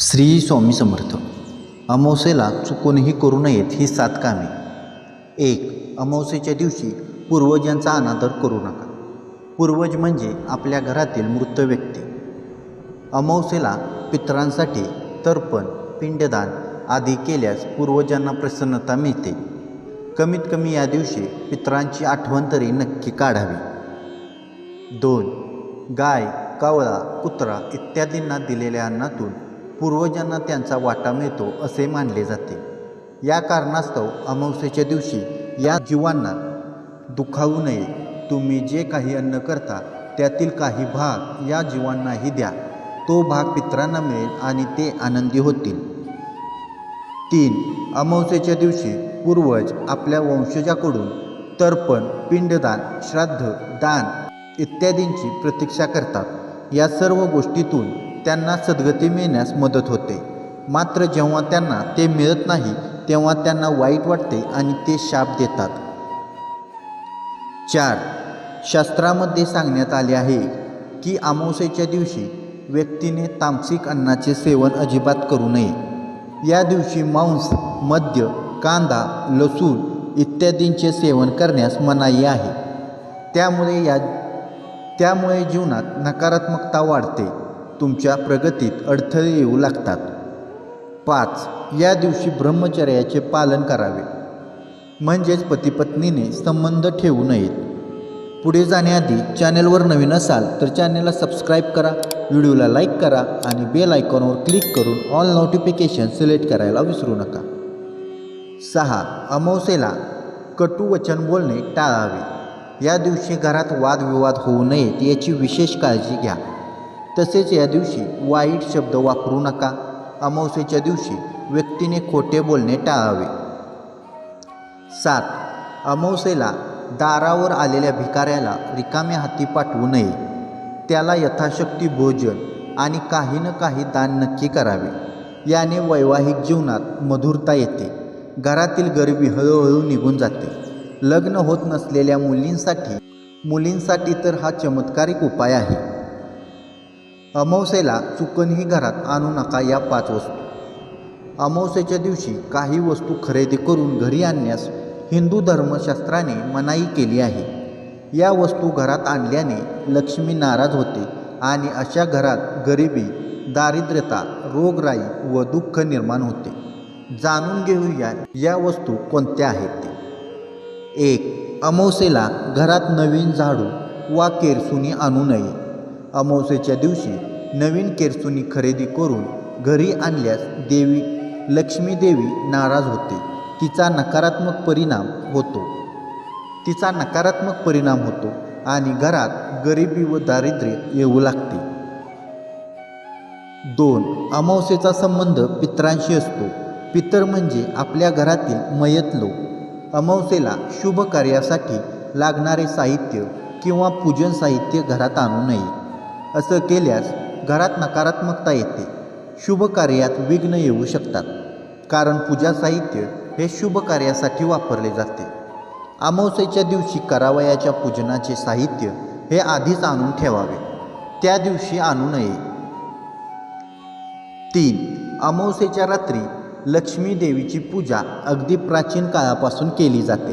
श्री स्वामी समर्थ अमावस्येला चुकूनही करू नयेत ही सात कामे. एक अमावस्येच्या दिवशी पूर्वजांचा अनादर करू नका. पूर्वज म्हणजे आपल्या घरातील मृत व्यक्ती. अमावस्येला पितरांसाठी तर्पण पिंडदान आदी केल्यास पूर्वजांना प्रसन्नता मिळते. कमीत कमी या दिवशी पितरांची आठवण तरी नक्की काढावी. दोन गाय कावळा कुत्रा इत्यादींना दिलेल्या अन्नातून पूर्वजांना त्यांचा वाटा मिळतो असे मानले जाते. या कारणास्तव अमावस्येच्या दिवशी या जीवांना दुखावू नये. तुम्ही जे काही अन्न करता त्यातील काही भाग या जीवांनाही द्या. तो भाग पितरांना मिळेल आणि ते आनंदी होतील. तीन अमावस्येच्या दिवशी पूर्वज आपल्या वंशजाकडून तर्पण पिंडदान श्राद्ध दान इत्यादींची प्रतीक्षा करतात. या सर्व गोष्टीतून त्यांना सद्गती मिळण्यास मदत होते. मात्र जेव्हा त्यांना ते मिळत नाही तेव्हा त्यांना वाईट वाटते आणि ते शाप देतात. चार. शास्त्रामध्ये सांगण्यात आले आहे की अमावस्येच्या दिवशी व्यक्तीने तामसिक अन्नाचे सेवन अजिबात करू नये. या दिवशी मांस मद्य कांदा लसूण इत्यादींचे सेवन करण्यास मनाई आहे. त्यामुळे या त्यामुळे जीवनात नकारात्मकता वाढते. तुमच्या प्रगतीत अडथळे येऊ लागतात. पाच या दिवशी ब्रह्मचर्याचे पालन करावे. म्हणजेच पतीपत्नीने संबंध ठेवू नयेत. पुढे जाण्याआधी चॅनेलवर नवीन असाल तर चॅनेलला सबस्क्राईब करा व्हिडिओला लाईक करा आणि बेल आयकॉनवर क्लिक करून ऑल नोटिफिकेशन सिलेक्ट करायला विसरू नका. सहा अमावस्येला कटू वचन बोलणे टाळावे. या दिवशी घरात वादविवाद होऊ नयेत याची विशेष काळजी घ्या. तसेच या दिवशी वाईट शब्द वापरू नका. अमावस्येच्या दिवशी व्यक्तीने खोटे बोलणे टाळावे. सात. अमावस्येला दारावर आलेल्या भिकाऱ्याला रिकाम्या हाती पाठवू नये. त्याला यथाशक्ती भोजन आणि काही न काही दान नक्की करावे. याने वैवाहिक जीवनात मधुरता येते. घरातील गरिबी हळूहळू निघून जाते. लग्न होत नसलेल्या मुलींसाठी मुलींसाठी तर हा चमत्कारिक उपाय आहे. अमावस्येला चुकनही घरात आणू नका या पाच वस्तू. अमावस्येच्या दिवशी काही वस्तू खरेदी करून घरी आणण्यास हिंदू धर्मशास्त्राने मनाई केली आहे. या वस्तू घरात आणल्याने लक्ष्मी नाराज होते आणि अशा घरात गरिबी दारिद्र्यता रोगराई व दुःख निर्माण होते. जाणून घेऊया या वस्तू कोणत्या आहेत ते. एक अमावस्येला घरात नवीन झाडू वा केरसुनी आणू नये. अमावस्येच्या दिवशी नवीन केरसुनी खरेदी करून घरी आणल्यास देवी लक्ष्मीदेवी नाराज होते. तिचा नकारात्मक परिणाम होतो. तिचा नकारात्मक परिणाम होतो आणि घरात गरिबी व दारिद्र्य येऊ लागते. दोन अमावस्येचा संबंध पितरांशी असतो. पितर म्हणजे आपल्या घरातील मयत लोक. अमावस्येला शुभ कार्यासाठी लागणारे साहित्य किंवा पूजन साहित्य घरात आणू नये. असं केल्यास घरात नकारात्मकता येते. शुभ कार्यात विघ्न येऊ शकतात. कारण पूजा साहित्य हे शुभ कार्यासाठी वापरले जाते. अमावस्येच्या दिवशी करावयाच्या पूजनाचे साहित्य हे आधीच आणून ठेवावे. त्या दिवशी आणू नये. तीन अमावस्येच्या रात्री लक्ष्मी देवीची पूजा अगदी प्राचीन काळापासून केली जाते.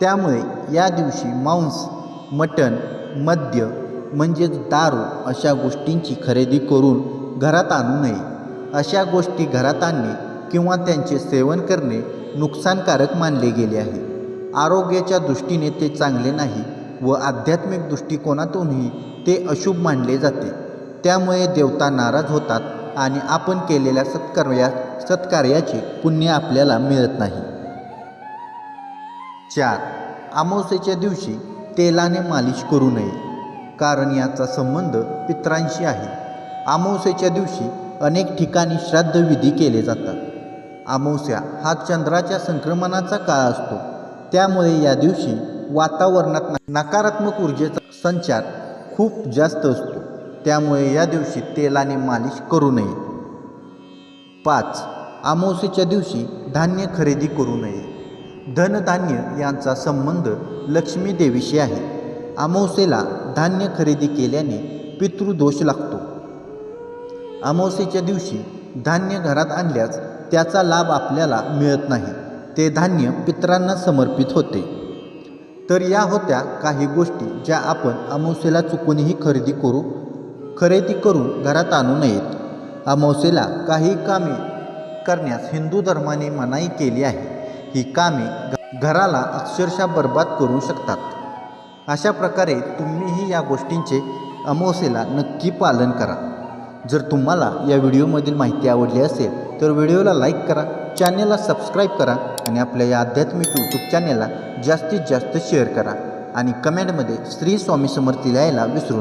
त्यामुळे या दिवशी मांस मटण मद्य म्हणजेच दारू अशा गोष्टींची खरेदी करून घरात आणू नये. अशा गोष्टी घरात आणणे किंवा त्यांचे सेवन करणे नुकसानकारक मानले गेले आहे. आरोग्याच्या दृष्टीने ते चांगले नाही व आध्यात्मिक दृष्टिकोनातूनही ते अशुभ मानले जाते. त्यामुळे देवता नाराज होतात आणि आपण केलेल्या सत्कार्या सत्कार्याचे पुण्य आपल्याला मिळत नाही. चार. अमावस्येच्या दिवशी तेलाने मालिश करू नये. कारण याचा संबंध पित्रांशी आहे. अमावस्येच्या दिवशी अनेक ठिकाणी श्राद्धविधी केले जातात. अमावस्या हा चंद्राच्या संक्रमणाचा काळ असतो. त्यामुळे या दिवशी वातावरणात नकारात्मक ऊर्जेचा संचार खूप जास्त असतो. त्यामुळे या दिवशी तेलाने मालिश करू नये. पाच. अमावस्येच्या दिवशी धान्य खरेदी करू नये. धनधान्य यांचा संबंध लक्ष्मी देवीशी आहे. अमावस्येला धान्य खरेदी केल्याने पितृदोष लागतो. अमावस्येच्या दिवशी धान्य घरात आणल्यास त्याचा लाभ आपल्याला मिळत नाही. ते धान्य पितरांना समर्पित होते. तर या होत्या काही गोष्टी ज्या आपण अमावस्येला चुकूनही खरेदी करू खरेदी करून घरात आणू नयेत. अमावस्येला काही कामे करण्यास हिंदू धर्माने मनाई केली आहे. ही कामे घराला अक्षरशः बर्बाद करू शकतात. अशा प्रकारे तुम्ही तुम्ही या गोष्टींचे अमावस्येला नक्की पालन करा. जर तुम्हाला या व्हिडिओमधील माहिती आवडली असेल तर व्हिडिओला लाईक करा चॅनेलला सबस्क्राईब करा आणि आपल्या या आध्यात्मिक यूट्यूब चॅनेलला जास्तीत जास्त शेअर करा. आणि कमेंटमध्ये श्री स्वामी समर्थ लिहायला विसरू